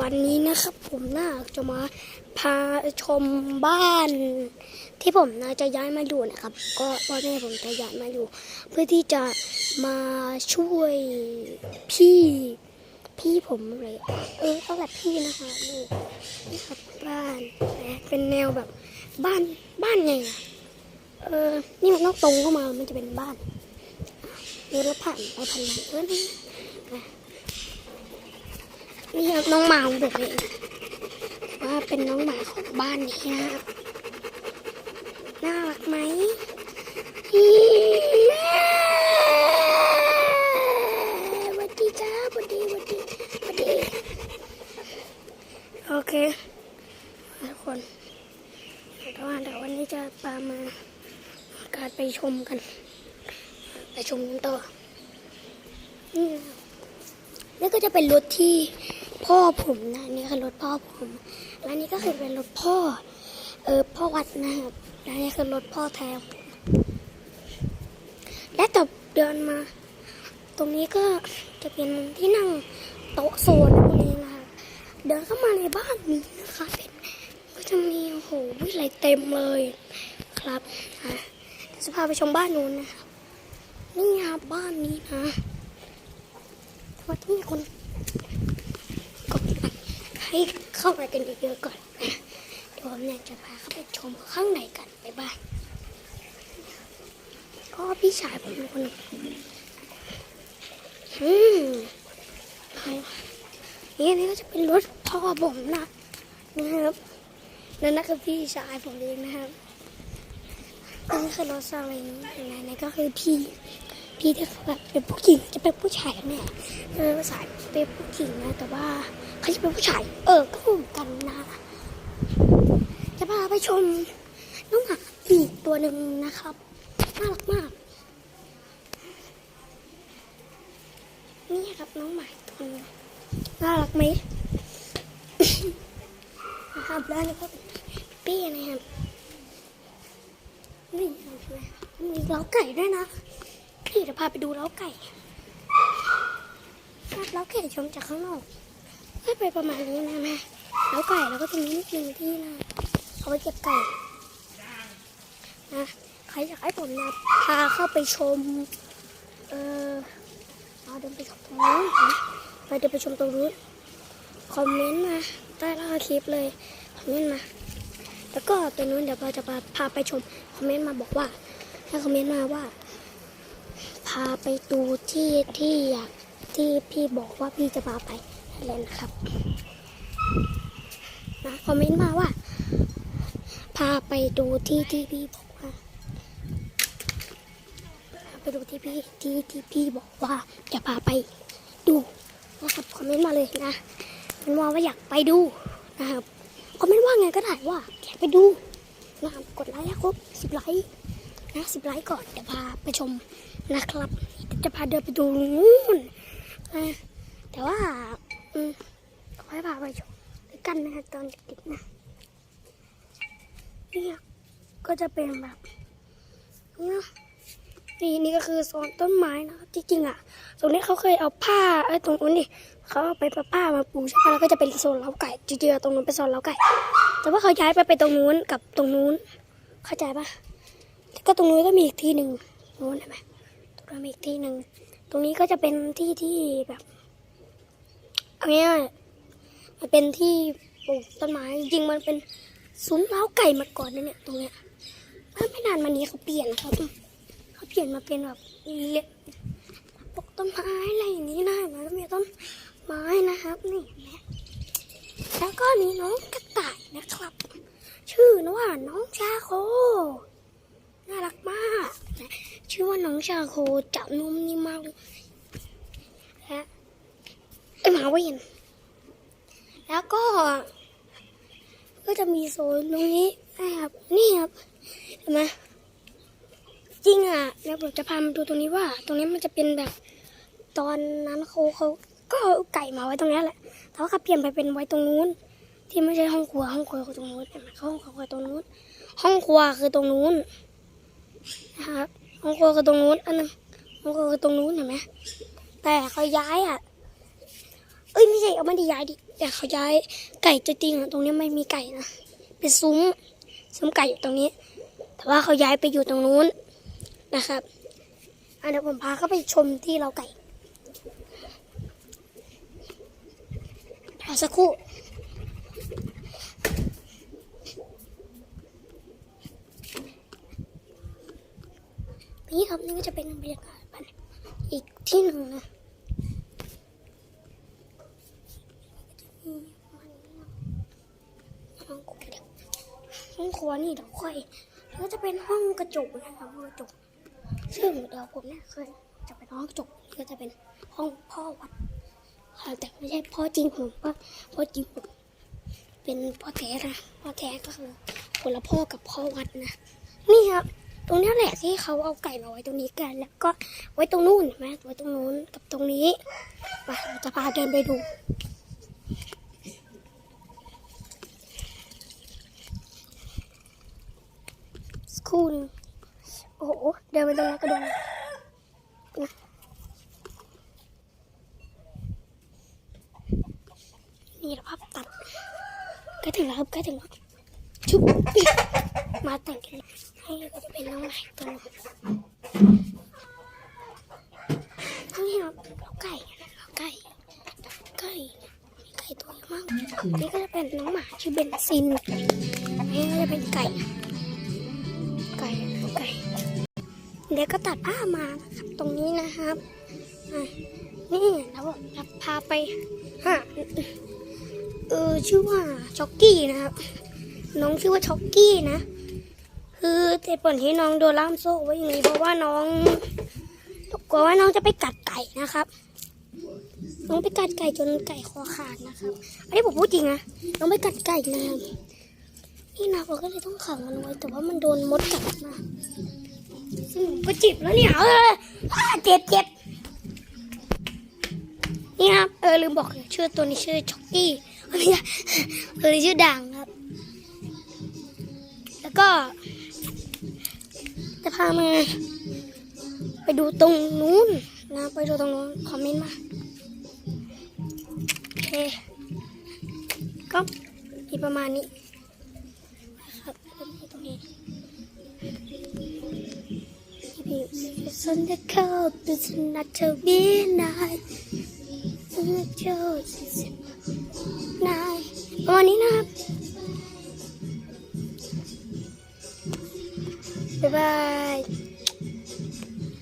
วันนี้นะครับผมน่าจะมาพาชมบ้าน ที่ผมน่าจะย้ายมาอยู่นะครับ ก็พ่อแม่ผมจะย้ายมาอยู่ เพื่อที่จะมาช่วยพี่พี่ผมเลยเออเอาแบบพี่นะคะนี่นี่ครับบ้านนะเป็นแนวแบบบ้านบ้านไงอะเออนี่มันต้องตรงเข้ามามันจะเป็นบ้านนี่รถผ่านไปผ่านมาเออนี่นะ นี่ครับน้องหมาของผมเองว่าเป็นน้องหมาของบ้านนี้นะครับ น่ารักไหมวัสดีจ้าวัสดีวัสดีวัสดีโอเคทุกคนแต่ว่าเดี๋ยววันนี้จะพามาการไปชมกัน ไปชมกันต่อนี่ก็จะเป็นรถที่ พ่อผมนะนี่คือรถพ่อผมและนี่ก็คือเป็นรถพ่อ เออพ่อวัดนะครับและนี่คือรถพ่อแท้ผมและต่อเดินมา ตรงนี้ก็จะเป็นที่นั่งโต๊ะโซนพวกนี้นะครับเดินเข้ามาในบ้านนี้นะคะเป็นก็จะมีโอ้โหอะไรเต็มเลยครับอะจะพาไปชมบ้านนู้นนะครับนี่ครับบ้านนี้นะว่าต้องมีคน ให้เข้าไปกันเยอะๆก่อนนะเดี๋ยวผมเนี่ยจะพาเข้าไปชมข้างในกันไปบ้านก็พี่ชายผมเป็นคนอืมเอานี่นี่ก็จะเป็นรถพ่อผมนะนะครับนั่นนะคือพี่ชายผมเองนะครับอันนี้คือรถซาเล้งนะนี่ก็คือพี่ พี่ที่เขาแบบเป็นผู้หญิงจะเป็นผู้ชายกันเนี่ยเออภาษาเป็นผู้หญิงนะแต่ว่าเขาจะเป็นผู้ชาย เออก็เหมือนกันนะจะพาไปชมน้องหมาอีกตัวหนึ่งนะครับน่ารักมาก นี่ครับน้องหมาตัวนึงน่ารักไหมนะครับแล้วนี่ก็เป็นปี้นะครับนี่นะครับมีเล้าไก่ด้วยนะ พี่จะพาไปดูเล้าไก่ภาพเล้าไก่ชมจากข้างนอกก็ไปประมาณนี้นะแม่เล้าไก่แล้วก็จะมีนิดนึงที่นะเอาไว้เก็บไก่นะใครอยากให้ผมนะพาเข้าไปชม เออเอาเดินไปชมตรงนู้นนะไปเดินไปชมตรงนู้นคอมเมนต์มาใต้ล่าคลิปเลยคอมเมนต์มาแล้วก็ตัวนู้นเดี๋ยวเราจะพาไปชมคอมเมนต์มาบอกว่าให้คอมเมนต์มาว่าาไปดูที่ที่อยากที่พี่บอกว่าพี่จะพาไปนั่นแลนะครับนะคอมเมนต์มาว่า พาไปดูที่ที่พี่บอกว่าพาไปดูที่พี่ที่ที่พี่บอกว่าจะพาไปดูนะครับคอมเมนต์มาเลยนะมันว่าว่าอยากไปดูนะครับคอมเมนต์ว่าไงก็ได้ว่าอยากไปดูนะครับกดไลค์ครับสิบไลค์นะสิบไลค์ก่อนเดี๋ยวพาไปชม นะครับจะพาเดินไปดูนู่นแต่ว่าอืมขอให้พาไปชมด้วยกันนะตอนเด็กๆนะเนี่ยก็จะเป็นแบบเนี่ยนี่นี่ก็คือโซนต้นไม้นะครับจริงๆอะ ตรงนี้เขาเคยเอาผ้าไอ้ตรงนู้นนี่เขาเอาไปผ้ามาปูใช่ปะแล้วก็จะเป็นโซนเล้าไก่จริงๆตรงนู้นเป็นโซนเล้าไก่ แต่ว่าเขาย้ายไปไปตรงนู้นกับตรงนู้น เข้าใจปะแล้วก็ตรงนู้นก็มีอีกที่หนึ่งนู้นเห็นไหม รงนี้อีกที่หนึ่ง ตรงนี้ก็จะเป็นที่ที่แบบเอาง่ายมันเป็นที่ปลูกต้นไม้จริงมันเป็นซุ้มเล้าไก่มาก่อนนะเนี่ยตรงเนี้ยเมื่อไม่นานมานี้เขาเปลี่ยนครับเขาเปลี่ยนมาเป็นแบบเลี้ยปลูกต้นไม้อะไรอย่างนี้นะมันก็มีต้นไม้นะครับนี่แล้วก็นี่น้องกระต่ายนะครับ ชื่อนะว่าน้องชาโค น่ารักมากนะ ชาโคจับนุ่มนิ่มมากเลยและไอหมาเวนแล้วก็ ก็จะมีโซนตรงนี้นะครับนี่ครับเห็นไหมจริงอะแล้วผมจะพามาดูตรงนี้ว่า ตรงนี้มันจะเป็นแบบตอนนั้นเขาเขาก็เอาไก่มาไว้ตรงนี้แหละแต่ว่าเขาเปลี่ยนไปเป็นไว้ตรงนู้น ที่ไม่ใช่ห้องครัวห้องครัวคือตรงนู้นเห็นไหมเขาห้องครัวคือตรงนู้น ห้องครัวคือตรงนู้นนะครับ ห้องครัวคือตรงนู้นอันนึงห้องครัวคือตรงนู้นเห็นไหมแต่เขาย้ายอะ เอ้ยไม่ใช่เอาไม่ได้ย้ายดิแต่เขาย้ายไก่จริงอะตรงนี้ไม่มีไก่นะเป็นซุ้มซุ้มไก่อยู่ตรงนี้ แต่ว่าเขาย้ายไปอยู่ตรงนู้นนะครับอะเดี๋ยวผมพาเขาไปชมที่เราไก่รอสักครู่ นี่ครับนี่ก็จะเป็นบรรยากาศภายในอีกที่หนึ่งนะห้องครัวเดี๋ยวห้องครัวนี่เดี๋ยวค่อยก็จะเป็นห้องกระจกนะครับห้องกระจกซึ่งเดี๋ยวผมเนี่ยเคยจะเป็นห้องกระจกก็จะเป็นห้องพ่อวัดแต่ไม่ใช่พ่อจริงผมว่าพ่อจริงผมเป็นพ่อแท้นะพ่อแท้ก็คือคนละพ่อกับพ่อวัดนะนี่ครับ ตรงนี้แหละที่เขาเอาไก่มาไว้ตรงนี้กัน แล้วก็ไว้ตรงนู้นเห็นไหมไว้ตรงนู้นกับตรงนี้ไปเราจะพาเดินไปดูสกครูหนึงโอ้โหเดินไปตรงนั้นก็โดนนะนี่แหละภาพตัดใกล้ถึงแล้วครับใกล้ถึงแล้วชุบ มาแต่งกันให้ก็จะเป็นน้องใหม่ตัวนี่ครับเราไก่นะเราไก่ไก่ไก่ตัวมากนี่ก็จะเป็นน้องหมาชื่อเบนซินนี่ก็จะเป็นไก่ไก่ไก่เดี๋ยวก็ตัดผ้ามานะครับตรงนี้นะครับนี่แล้วจะพาไปฮะเออชื่อว่าช็อกกี้นะครับน้องชื่อว่าช็อกกี้นะ คือเหตุผลที่น้องโดนล่ามโซ่ไว้อย่างนี้เพราะว่าน้องกลัวว่าน้องจะไปกัดไก่นะครับ น้องไปกัดไก่จนไก่คอขาดนะครับ อันนี้ผมพูดจริงนะน้องไปกัดไก่นะครับนี่นะผมก็เลยต้องขังมันไว้ แต่ว่ามันโดนมดกัดมาซึ่งก็เจ็บแล้วเนี่ยเออเจ็บเจ็บนี่ครับเออลืมบอกชื่อตัวนี้ชื่อช็อกกี้ไม่ใช่ตัวนี้ชื่อด่างครับ แล้วก็ จะพามา ไปดูตรงนู้นนะ ไปดูตรงนู้นคอมเมนต์มาโอเคก็มีประมาณนี้ครับตรงนี้ It's on the cold, it's not to be night. In the choices night. ประมาณนี้นะครับ บ๊ายบาย